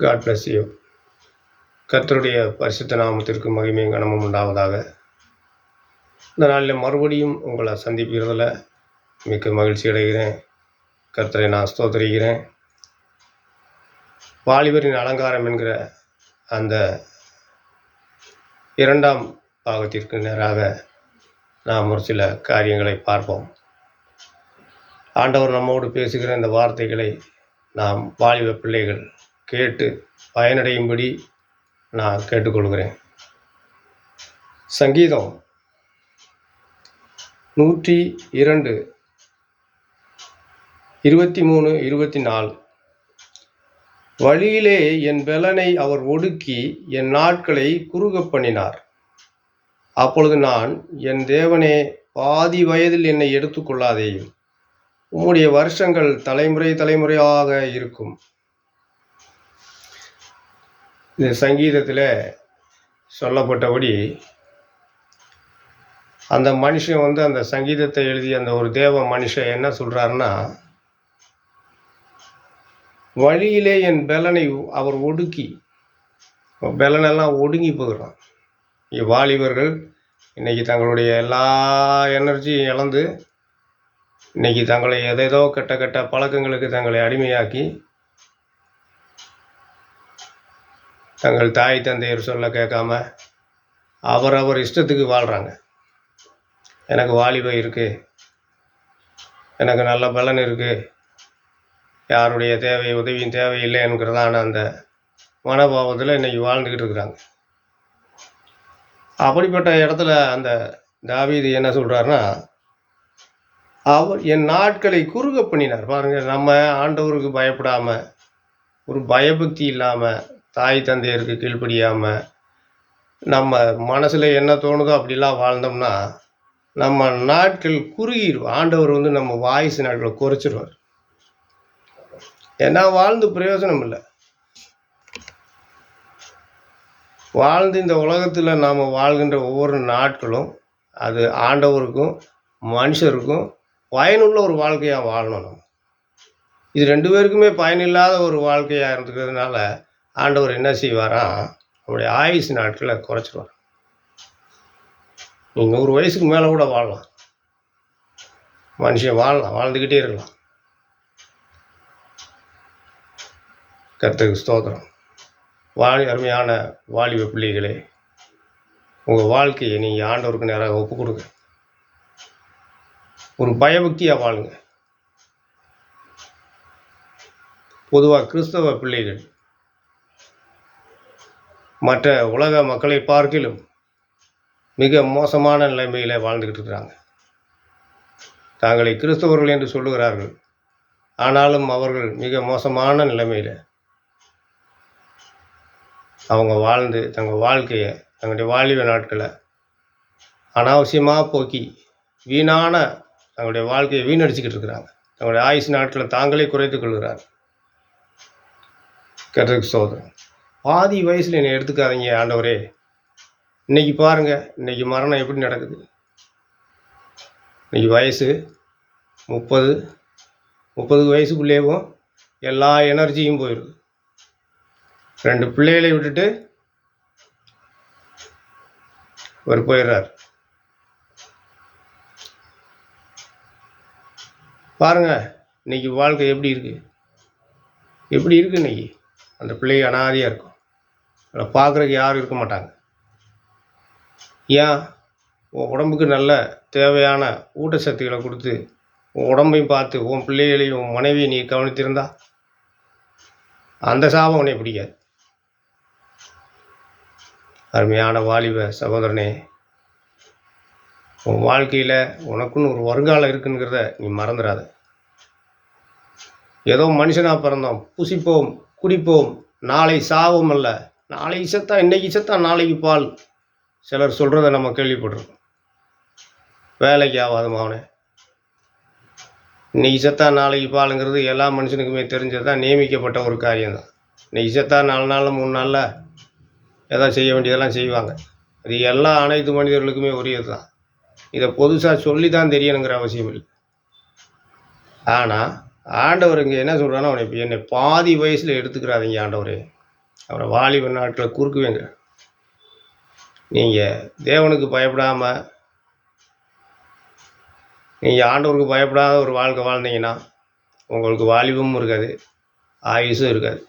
God bless you கர்த்தருடைய பரிசுத்த நாமத்திற்கு மகிமையும் கனமும் உண்டாவதாக. இந்த நாளில் மறுபடியும் உங்களை சந்திக்கிறதுல மிக்க மகிழ்ச்சி அடைகிறேன். கர்த்தரை நான் ஸ்தோத்திரிக்கிறேன். வாலிபரின் அலங்காரம் என்கிற அந்த இரண்டாம் பாகத்திற்கு நேராக நாம் ஒரு சில காரியங்களை பார்ப்போம். ஆண்டவர் நம்மோடு பேசுகிற இந்த வார்த்தைகளை நாம் வாலிப பிள்ளைகள் கேட்டு பயனடையும்படி நான் கேட்டுக்கொள்கிறேன். சங்கீதம் நூற்றி இரண்டு இருபத்தி மூணு இருபத்தி நாலு வழியிலே என் பலனை அவர் ஒடுக்கி என் நாட்களை குறுக பண்ணினார். அப்பொழுது நான் என் தேவனே பாதி வயதில் என்னை எடுத்துக்கொள்ளாதேயும் உம்முடைய வருஷங்கள் தலைமுறை தலைமுறையாக இருக்கும். இந்த சங்கீதத்தில் சொல்லப்பட்டபடி அந்த மனுஷன் வந்து அந்த சங்கீதத்தை எழுதிய அந்த ஒரு தேவ மனுஷன் என்ன சொல்கிறாருன்னா வழியிலே என் பெலனை அவர் ஒடுக்கி பெலனெல்லாம் ஒடுங்கி போயிடுறான். வாலிபர்கள் இன்றைக்கி தங்களுடைய எல்லா எனர்ஜியும் இழந்து இன்னைக்கு தங்களை எதேதோ கெட்ட கெட்ட பழக்கங்களுக்கு தங்களை அடிமையாக்கி தங்கள் தாய் தந்தையர் சொல்ல கேட்காம அவரவர் இஷ்டத்துக்கு வாழ்கிறாங்க எனக்கு வாலிபம் இருக்குது எனக்கு நல்ல பலன் இருக்குது யாருடைய தேவை உதவியும் தேவையில்லை என்கிறதான அந்த மனபாவத்தில் இன்றைக்கி வாழ்ந்துக்கிட்டு இருக்கிறாங்க. அப்படிப்பட்ட இடத்துல அந்த தாவீது என்ன சொல்கிறாருன்னா அவர் என் நாட்களை குறுக பண்ணினார். பாருங்கள் நம்ம ஆண்டவருக்கு பயப்படாமல் ஒரு பயபக்தி இல்லாமல் தாய் தந்தையருக்கு கீழ்ப்படியாமல் நம்ம மனசில் என்ன தோணுதோ அப்படிலாம் வாழ்ந்தோம்னா நம்ம நாட்கள் குறுகிடும் ஆண்டவர் வந்து நம்ம வாய்ஸ் நாட்களை குறைச்சிருவார். ஏன்னா வாழ்ந்து பிரயோஜனம் இல்லை. வாழ்ந்து இந்த உலகத்தில் நாம் வாழ்கின்ற ஒவ்வொரு நாட்களும் அது ஆண்டவருக்கும் மனுஷருக்கும் பயனுள்ள ஒரு வாழ்க்கையாக வாழணும் நம்ம. இது ரெண்டு பேருக்குமே பயனில்லாத ஒரு வாழ்க்கையாக இருந்துக்கிறதுனால ஆண்டவர் என்ன செய்வாராம் நம்முடைய ஆயுசு நாட்களை குறைச்சிருவார். நீங்கள் நூறு வயசுக்கு மேலே கூட வாழலாம். மனுஷன் வாழலாம் வாழ்ந்துக்கிட்டே இருக்கலாம். கத்துக்கு ஸ்தோத்திரம். வாலி அருமையான வாலிப பிள்ளைகளே உங்கள் வாழ்க்கையை நீங்கள் ஆண்டவருக்கு நேராக ஒப்பு கொடுங்க. ஒரு பயபக்தியாக வாழுங்க. பொதுவாக கிறிஸ்தவ பிள்ளைகள் மற்ற உலக மக்களை பார்க்கிலும் மிக மோசமான நிலைமையில் வாழ்ந்துக்கிட்டு இருக்கிறாங்க தாங்களை கிறிஸ்தவர்கள் என்று சொல்லுகிறார்கள். ஆனாலும் அவர்கள் மிக மோசமான நிலைமையில் அவங்க வாழ்ந்து தங்கள் வாழ்க்கையை தங்களுடைய வாலிப நாட்களை அனாவசியமாக போக்கி வீணான தங்களுடைய வாழ்க்கையை வீணடிச்சுக்கிட்டு இருக்கிறாங்க. தங்களுடைய ஆயுசு நாட்களை தாங்களே குறைத்துக் கொள்கிறார் கர்த்தருக்கு சோதனை. பாதி வயசில் என்னை எடுத்துக்காதீங்க ஆண்டவரே. இன்னைக்கு பாருங்கள் இன்னைக்கு மரணம் எப்படி நடக்குது? இன்னைக்கு வயசு முப்பது. முப்பது வயசுக்குள்ளேவும் எல்லா எனர்ஜியும் போயிடுது. ரெண்டு பிள்ளைகளை விட்டுட்டு அவர் போயிடுறார். பாருங்கள் இன்னைக்கு வாழ்க்கை எப்படி இருக்குது எப்படி இருக்குது இன்னைக்கு? அந்த பிள்ளை அனாதையாக இருக்கும். அதை பார்க்குறக்கு யாரும் இருக்க மாட்டாங்க. ஏன்? உன் உடம்புக்கு நல்ல தேவையான ஊட்டச்சத்துக்களை கொடுத்து உன் உடம்பையும் பார்த்து உன் பிள்ளைகளையும் உன் மனைவியை நீ கவனித்திருந்தா? அந்த சாபம் உன்னை பிடிக்காது. அருமையான வாலிப சகோதரனே உன் வாழ்க்கையில் உனக்குன்னு ஒரு வருங்காலம் இருக்குங்கிறத நீ மறந்துடாத. ஏதோ மனுஷனாக பிறந்தோம் புசிப்போம் குடிப்போம் நாளை சாவும் அல்ல. நாளைக்கு செத்தா இன்னைக்கு செத்தா நாளைக்கு பால். சிலர் சொல்கிறத நம்ம கேள்விப்பட்டிருக்கோம். வேலைக்கு ஆகாது மாவனே இன்னைக்கு செத்தா நாளைக்கு பாலுங்கிறது எல்லா மனுஷனுக்குமே தெரிஞ்சது தான் நியமிக்கப்பட்ட ஒரு காரியம்தான். இன்னைக்கு செத்தா நாலு நாளில் மூணு நாளில் எதாவது செய்ய வேண்டியதெல்லாம் செய்வாங்க. அது எல்லா அனைத்து மனிதர்களுக்குமே உரியது தான் இதை பொதுசாக சொல்லி தான் தெரியணுங்கிற அவசியம் இல்லை. ஆனால் ஆண்டவர் இங்கே என்ன சொல்கிறான்னா அவனை என்னை பாதி வயசில் எடுத்துக்கிறாதீங்க ஆண்டவரே. அப்புறம் வாலிப நாட்டில் குறுக்குவேங்க. நீங்கள் தேவனுக்கு பயப்படாமல் நீங்கள் ஆண்டவருக்கு பயப்படாத ஒரு வாழ்க்கை வாழ்ந்தீங்கன்னா உங்களுக்கு வாலிபமும் இருக்காது ஆயுசும் இருக்காது.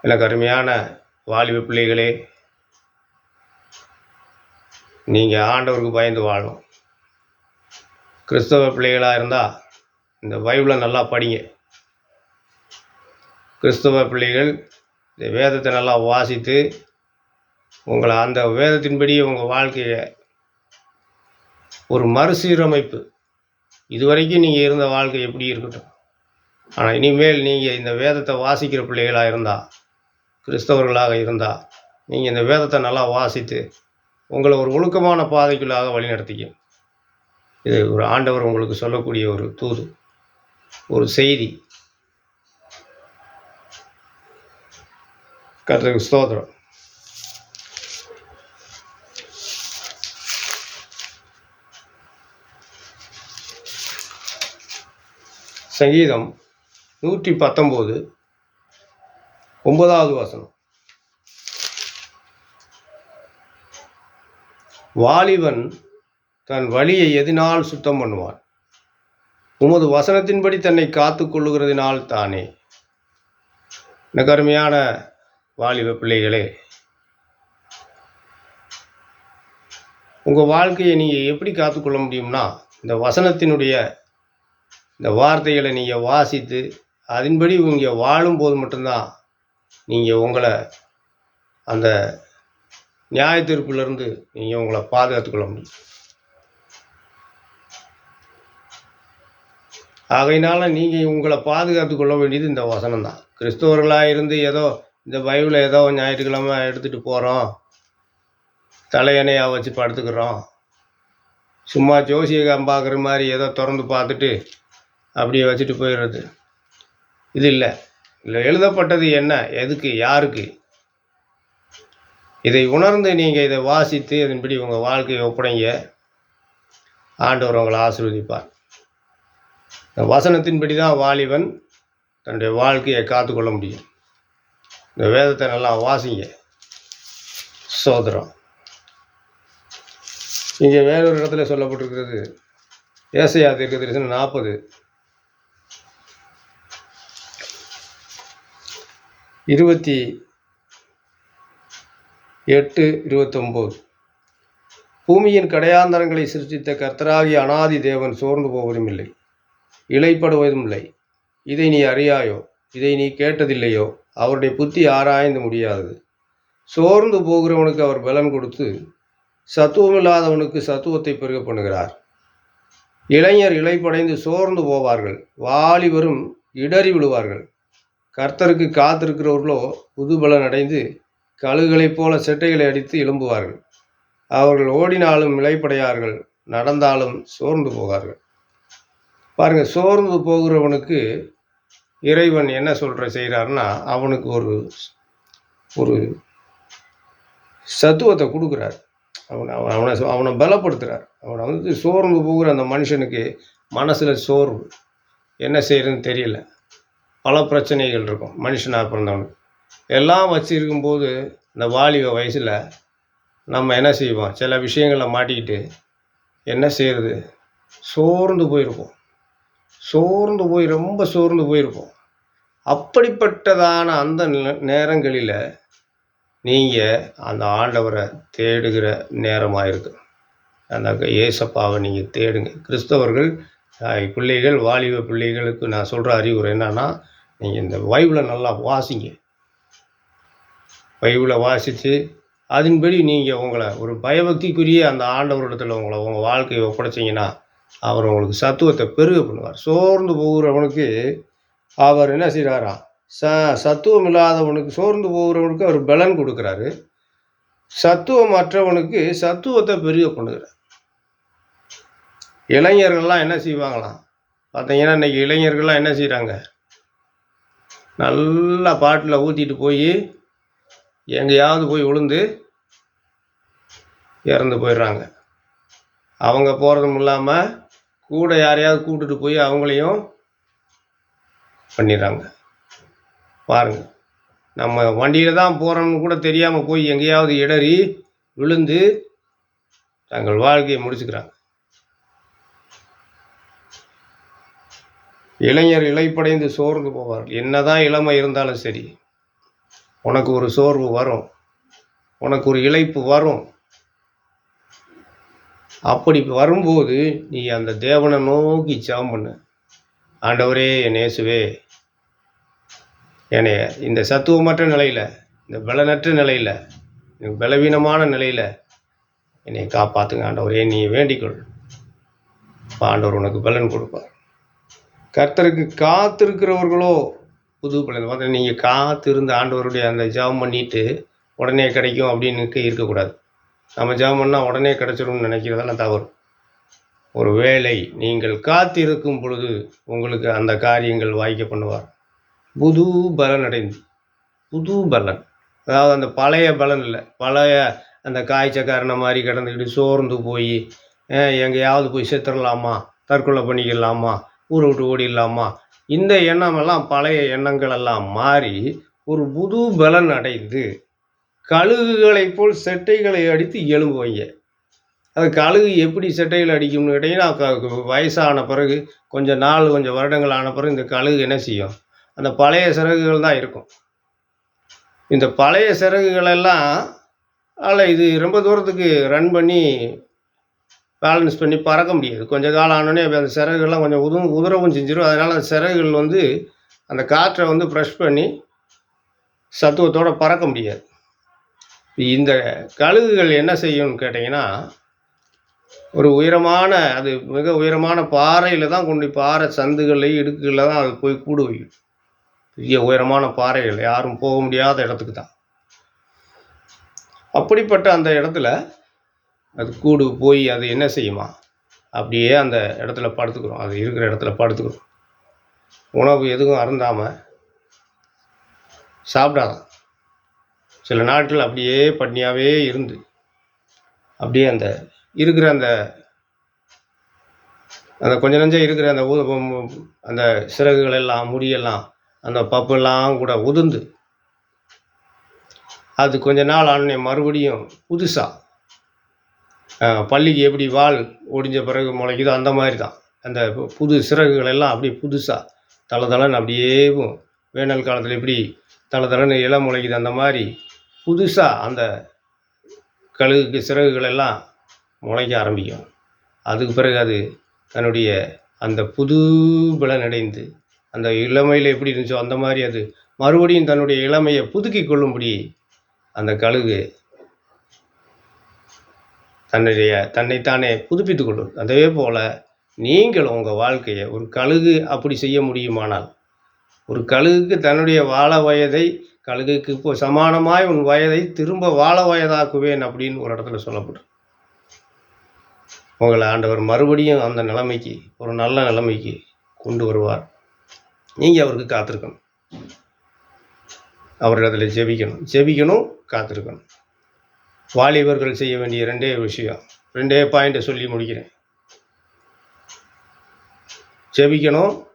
எனக்கு அருமையான வாலிப பிள்ளைகளே நீங்கள் ஆண்டவருக்கு பயந்து வாழணும் கிறிஸ்தவ பிள்ளைகளாக இருந்தால் இந்த பைபிளை நல்லா படிங்க. கிறிஸ்தவ பிள்ளைகள் இந்த வேதத்தை நல்லா வாசித்து உங்களை அந்த வேதத்தின்படி உங்கள் வாழ்க்கையை ஒரு மறுசீரமைப்பு. இதுவரைக்கும் நீங்கள் இருந்த வாழ்க்கை எப்படி இருக்கட்டும். ஆனால் இனிமேல் நீங்கள் இந்த வேதத்தை வாசிக்கிற பிள்ளைகளாக இருந்தால் கிறிஸ்தவர்களாக இருந்தால் நீங்கள் இந்த வேதத்தை நல்லா வாசித்து உங்களை ஒரு ஒழுக்கமான பாதைக்குள்ளாக வழிநடத்திக்கும் இது ஒரு ஆண்டவர் உங்களுக்கு சொல்லக்கூடிய ஒரு தூது ஒரு செய்தி. கர்த்தருக்கு ஸ்தோத்திரம். சங்கீதம் நூற்றி பத்தொம்போது ஒன்பதாவது வசனம். வாலிபன் தன் வழியை எதினால் சுத்தம் பண்ணுவான். உமது வசனத்தின்படி தன்னை காத்து கொள்ளுகிறதினால் தானே. எனக்கு அருமையான வாலிப பிள்ளைகளே உங்கள் வாழ்க்கையை நீங்கள் எப்படி காத்துக்கொள்ள முடியும்னா இந்த வசனத்தினுடைய இந்த வார்த்தைகளை நீங்கள் வாசித்து அதன்படி நீங்கள் வாழும்போது மட்டும்தான் நீங்கள் உங்களை அந்த நியாய நீங்கள் உங்களை பாதுகாத்துக்கொள்ள முடியும். ஆகையினால நீங்கள் உங்களை பாதுகாத்து கொள்ள வேண்டியது இந்த வசனம் தான் கிறிஸ்தவர்களாக இருந்து ஏதோ இந்த பைபிளை ஏதோ ஞாயிற்றுக்கிழமை எடுத்துகிட்டு போகிறோம் தலையணையாக வச்சு படுத்துக்கிறோம். சும்மா ஜோசியகம் பார்க்குற மாதிரி ஏதோ திறந்து பார்த்துட்டு அப்படியே வச்சுட்டு போயிடுறது. இது இல்லை. இல்லை எழுதப்பட்டது என்ன? எதுக்கு? யாருக்கு? இதை உணர்ந்து நீங்கள் இதை வாசித்து அதன்படி உங்கள் வாழ்க்கையை ஒப்படைங்க. ஆண்டவர் உங்களை ஆசீர்வதிப்பார். வசனத்தின்படி தான் வாலிபன் தன்னுடைய வாழ்க்கையை காத்துக்கொள்ள முடியும். இந்த வேதத்தை நல்லா வாசிங்க. சோதரம். இங்கே வேறொரு இடத்துல சொல்லப்பட்டிருக்கிறது. ஏசையா தீர்க்கதரிசனம் நாற்பது. இருபத்தி எட்டு இருபத்தொம்போது. பூமியின் கடையாந்தரங்களை சிருஷ்டித்த கர்த்தராகிய அனாதி தேவன் சோர்ந்து போவதும் இல்லை. இலைப்படுவதும் இல்லை. இதை நீ அறியாயோ? இதை நீ கேட்டதில்லையோ? அவருடைய புத்தி ஆராய்ந்து முடியாது. சோர்ந்து போகிறவனுக்கு அவர் பலன் கொடுத்து சத்துவமில்லாதவனுக்கு சத்துவத்தை பெருக பண்ணுகிறார். இளைஞர் இலைப்படைந்து சோர்ந்து போவார்கள். வாலிபரும் இடறி விழுவார்கள் கர்த்தருக்கு காத்திருக்கிறவர்களோ புதுபலன் அடைந்து கழுகளைப் போல செட்டைகளை அடித்து எழும்புவார்கள். அவர்கள் ஓடினாலும் இலைப்படையார்கள் நடந்தாலும் சோர்ந்து போவார்கள். பாருங்கள் சோர்ந்து போகிறவனுக்கு இறைவன் என்ன சொல்கிற செய்கிறாருன்னா அவனுக்கு ஒரு ஒரு சத்துவத்தை கொடுக்குறார். அவனை அவன் அவனை அவனை பலப்படுத்துகிறார் அவனை வந்து சோர்ந்து போகிற அந்த மனுஷனுக்கு மனசில் சோர்வு. என்ன செய்யறதுன்னு தெரியல. பல பிரச்சனைகள் இருக்கும். மனுஷனாக பிறந்தவனுக்கு. எல்லாம் வச்சுருக்கும்போது இந்த வாலிப வயசில் நம்ம என்ன செய்வோம்? சில விஷயங்களை மாட்டிக்கிட்டு என்ன செய்கிறது சோர்ந்து போயிருப்போம். சோர்ந்து போய் ரொம்ப சோர்ந்து போயிருப்போம். அப்படிப்பட்டதான அந்த நேரங்களில் நீங்கள் அந்த ஆண்டவரை தேடுகிற நேரமாக இருக்கு அந்த ஏசப்பாவை நீங்கள் தேடுங்க. கிறிஸ்தவர்கள் பிள்ளைகள் வாலிப பிள்ளைகளுக்கு நான் சொல்கிற அறிவுரை என்னன்னா நீங்கள் இந்த பைபிளை நல்லா வாசிங்க. பைபிளை வாசித்து அதன்படி நீங்கள் உங்களை ஒரு பயபக்திக்குரிய அந்த ஆண்டவரிடத்தில் உங்களை உங்கள் வாழ்க்கையை ஒப்படைச்சிங்கன்னா அவர் உங்களுக்கு சத்துவத்தை பெருக பண்ணுவார். சோர்ந்து போகிறவனுக்கு அவர் என்ன செய்கிறாராம் ச சத்துவம் இல்லாதவனுக்கு சோர்ந்து போகிறவனுக்கு அவர் பலன் கொடுக்குறாரு. சத்துவம் மற்றவனுக்கு சத்துவத்தை பெரிய பண்ணுகிறார் இளைஞர்கள்லாம் என்ன செய்வாங்களாம்? பார்த்தீங்கன்னா இன்னைக்கு இளைஞர்கள்லாம் என்ன செய்கிறாங்க நல்லா பாட்டில் ஊற்றிட்டு போய் எங்கேயாவது போய் விழுந்து இறந்து போயிடுறாங்க. அவங்க போகிறதும் இல்லாமல் கூட யாரையாவது கூப்பிட்டுட்டு போய் அவங்களையும் பண்ணிடுறாங்க. பாருங்கள் நம்ம வண்டியில் தான் போகிறோம்னு கூட தெரியாமல் போய் எங்கேயாவது இடறி விழுந்து தங்கள் வாழ்க்கையை முடிச்சுக்கிறாங்க. இளைஞர் இலைப்படைந்து சோர்ந்து போவார் என்னதான் இளமை இருந்தாலும் சரி உனக்கு ஒரு சோர்வு வரும். உனக்கு ஒரு இழைப்பு வரும். அப்படி வரும்போது நீ அந்த தேவனை நோக்கி ஜெபம் பண்ணு ஆண்டவரே நேசுவே என்னைய இந்த சத்துவமற்ற நிலையில் இந்த பலனற்ற நிலையில் பலவீனமான நிலையில் என்னை காப்பாற்றுங்க ஆண்டவரே நீ வேண்டிக்கொள். ஆண்டவர் உனக்கு பலன் கொடுப்பார். கர்த்தருக்கு காத்திருக்கிறவர்களோ புது பலன். பார்த்தா நீங்கள் காத்திருந்து ஆண்டவருடைய அந்த ஜெபம் பண்ணிட்டு உடனே கிடைக்கும் அப்படின்னு இருக்கக்கூடாது. நம்ம ஜெபம் பண்ணால் உடனே கிடைச்சிடும்னு நினைக்கிறதெல்லாம் தவறு. ஒரு வேளை நீங்கள் காத்திருக்கும் பொழுது உங்களுக்கு அந்த காரியங்கள் வாய்க்க பண்ணுவார். புது பலன் அடைந்து புது பலன். அதாவது அந்த பழைய பலன் இல்லை. பழைய அந்த காய்ச்சக்காரனை மாதிரி கிடந்துக்கிட்டு சோர்ந்து போய் எங்கேயாவது போய் செத்துடலாமா தற்கொலை பண்ணிக்கலாமா? ஊரை விட்டு ஓடிடலாமா? இந்த எண்ணமெல்லாம் பழைய எண்ணங்களெல்லாம் மாறி ஒரு புது பலன் அடைந்து கழுகுகளைப் போல் செட்டைகளை அடித்து எழும்புவீங்க. அது கழுகு எப்படி செட்டைகள் அடிக்கும்னு கேட்டிங்கன்னா வயசான பிறகு கொஞ்சம் நாள் கொஞ்சம் வருடங்கள் ஆன பிறகு இந்த கழுகு என்ன செய்யும்? அந்த பழைய சிறகுகள் தான் இருக்கும். இந்த பழைய சிறகுகளெல்லாம் அதில் இது ரொம்ப தூரத்துக்கு ரன் பண்ணி பேலன்ஸ் பண்ணி பறக்க முடியாது. கொஞ்சம் காலம் ஆனோடனே அந்த சிறகுகள்லாம் கொஞ்சம் உது உதரவும் செஞ்சிடும் அதனால் அந்த சிறகுகள் வந்து அந்த காற்றை வந்து ப்ரெஷ் பண்ணி சத்துவத்தோடு பறக்க முடியாது. இந்த கழுகுகள் என்ன செய்யும்னு கேட்டிங்கன்னா ஒரு உயரமான அது மிக உயரமான பாறையில் தான் கொண்டு பாறை சந்துகளில் இடுக்குகளில் தான் அது போய் கூடு வைக்கும். பெரிய உயரமான பாறைகள் யாரும் போக முடியாத இடத்துக்கு தான் அப்படிப்பட்ட அந்த இடத்துல அது கூடு போய் அது என்ன செய்யுமா? அப்படியே அந்த இடத்துல படுத்துக்கிறோம். அது இருக்கிற இடத்துல படுத்துக்கிறோம். உணவு எதுவும் அருந்தாமல் சாப்பிடாதான். சில நாட்கள் அப்படியே பட்னியாகவே இருந்து அப்படியே அந்த இருக்கிற அந்த அந்த கொஞ்ச நஞ்சம் இருக்கிற அந்த அந்த சிறகுகள் எல்லாம் முடியெல்லாம் அந்த பப்பெல்லாம் கூட உதிர்ந்து. அது கொஞ்ச நாள் ஆனே மறுபடியும் புதுசாக பள்ளிக்கு எப்படி வால் ஒடிஞ்ச பிறகு முளைக்குதோ அந்த மாதிரி தான் அந்த பு- புது சிறகுகள் எல்லாம் அப்படியே புதுசாக தலை தளன்னு அப்படியே வேனல் காலத்தில் எப்படி தலை தளன்னு இளம் முளைக்குது அந்த மாதிரி புதுசாக அந்த கழுகுக்கு சிறகுகள் எல்லாம் முளைக்க ஆரம்பிக்கும். அதுக்கு பிறகு அது தன்னுடைய அந்த புது பலனடைந்து அந்த இளமையில் எப்படி இருந்துச்சோ அந்த மாதிரி அது மறுபடியும் தன்னுடைய இளமையை புதுக்கி கொள்ளும்படி அந்த கழுகு தன்னுடைய தன்னைத்தானே புதுப்பித்து கொள்ளும். அதே போல் நீங்கள் உங்கள் வாழ்க்கையை ஒரு கழுகு அப்படி செய்ய முடியுமானால் ஒரு கழுகுக்கு தன்னுடைய வாழ வயதை கழுகுக்கு இப்போ சமானமாய் உன் வயதை திரும்ப வாழ வயதாக்குவேன் அப்படின்னு ஒரு இடத்துல சொல்லப்படும். உங்களை ஆண்டவர் மறுபடியும் அந்த நிலைமைக்கு ஒரு நல்ல நிலைமைக்கு கொண்டு வருவார். நீங்கள் அவருக்கு காத்திருக்கணும். அவரிடத்துல ஜெபிக்கணும். ஜெபிக்கணும் காத்திருக்கணும். வாலிபர்கள் செய்ய வேண்டிய ரெண்டே விஷயம். ரெண்டே பாயிண்ட்டை சொல்லி முடிக்கிறேன். ஜெபிக்கணும்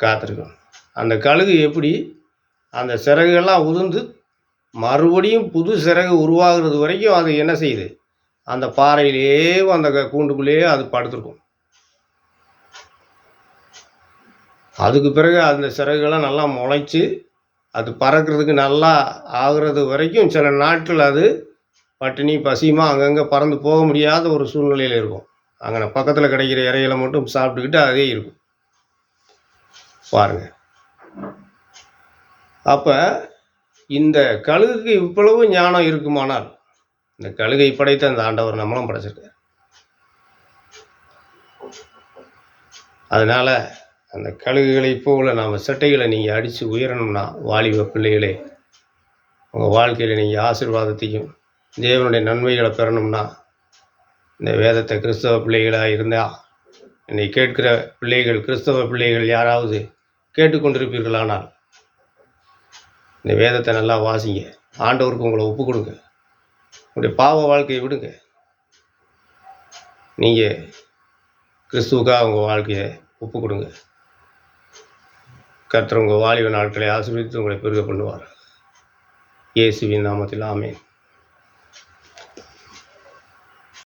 காத்திருக்கணும். அந்த கழுகு எப்படி? அந்த சிறகுகள்லாம் உதிர்ந்து மறுபடியும் புது சிறகு உருவாகிறது வரைக்கும் அது என்ன செய்யுது? அந்த பாறையிலேயே அந்த க- கூண்டுக்குள்ளேயே அது படுத்துருக்கும். அதுக்கு பிறகு அந்த சிறகுகள்லாம் நல்லா முளைச்சி அது பறக்கிறதுக்கு நல்லா ஆகுறது வரைக்கும் சில நாட்கள் அது பட்டினி பசியுமா அங்கங்கே பறந்து போக முடியாத ஒரு சூழ்நிலையில் இருக்கும். அங்கே பக்கத்தில் கிடைக்கிற இறைகளை மட்டும் சாப்பிட்டுக்கிட்டு அதே இருக்கும். பாருங்க. அப்போ இந்த கழுகுக்கு இவ்வளவு ஞானம் இருக்குமானால் இந்த கழுகை படைத்த அந்த ஆண்டவர் நம்மளும் படைச்சிருக்கார். அதனால அந்த கழுகுகளைப் போல நாம் சட்டைகளை நீங்கள் அடித்து உயரணும்னா வாலிப பிள்ளைகளே உங்கள் வாழ்க்கையில் நீங்கள் ஆசீர்வாதத்தையும் தேவனுடைய நன்மைகளை பெறணும்னா இந்த வேதத்தை கிறிஸ்தவ பிள்ளைகளாக இருந்தால் என்னை கேட்கிற பிள்ளைகள் கிறிஸ்தவ பிள்ளைகள் யாராவது கேட்டுக்கொண்டிருப்பீர்களானால் இந்த வேதத்தை நல்லா வாசிங்க. ஆண்டவருக்கு உங்களை ஒப்பு கொடுங்க. உங்களுடைய பாவ வாழ்க்கையை விடுங்க. நீங்கள் கிறிஸ்துவுக்காக உங்கள் வாழ்க்கையை ஒப்பு கொடுங்க. கர்த்தர் உங்கள் வாலிப நாட்களை ஆசீர்வதித்து உங்களை பெருக பண்ணுவார். இயேசுவின் நாமத்தில் ஆமேன்.